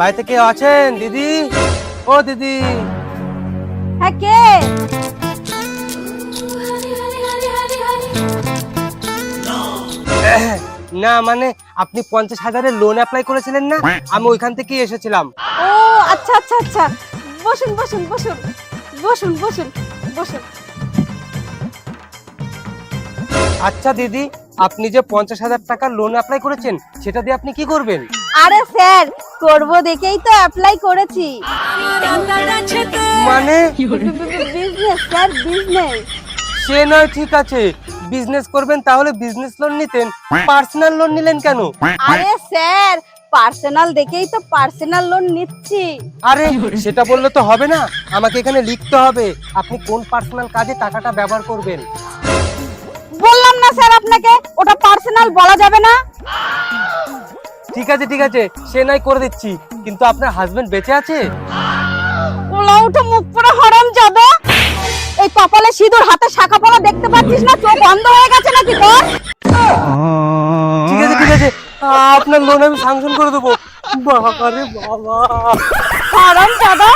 বাড়িতে কেউ আছেন দিদি? ও দিদি। হ্যাঁ কে? না মানে আপনি পঞ্চাশ হাজারের লোন অ্যাপ্লাই করেছিলেন না? আমি ওইখান থেকেই এসেছিলাম। ও আচ্ছা আচ্ছা আচ্ছা। বসুন বসুন বসুন। বসুন বসুন বসুন। আচ্ছা দিদি আপনি যে পঞ্চাশ হাজার টাকার লোন অ্যাপ্লাই করেছেন সেটা দিয়ে আপনি কি করবেন? আরে স্যার করব দেখেই তো অ্যাপ্লাই করেছি। মানে? বিজনেস স্যার বিজনেস সে নয় ঠিক আছে। বিজনেস করবেন তাহলে বিজনেস লোন নিতেন। পার্সোনাল লোন নিলেন কেন? আরে স্যার পার্সোনাল দেখেই তো পার্সোনাল লোন নিচ্ছি। আরে সেটা বললে তো হবে না। আমাকে এখানে লিখতে হবে। আপনি কোন পার্সোনাল কাজে টাকাটা ব্যবহার করবেন? বললাম না স্যার আপনাকে ওটা পার্সোনাল বলা যাবে না। ঠিক আছে ঠিক আছে সে নাই করে দিচ্ছি। কিন্তু আপনার হাজবেন্ড বেঁচে আছে? ওলা উঠে মুখ পুরো হরম যাবে। এই কপালে সিঁদুর হাতে শাখা পড়া দেখতে পাচ্ছিস না? চোখ বন্ধ হয়ে গেছে নাকি তোর? ঠিক আছে ঠিক আছে। আপনার লোন আমি সাংশন করে দেবো। বাবা রে বাবা। হরম যাবে?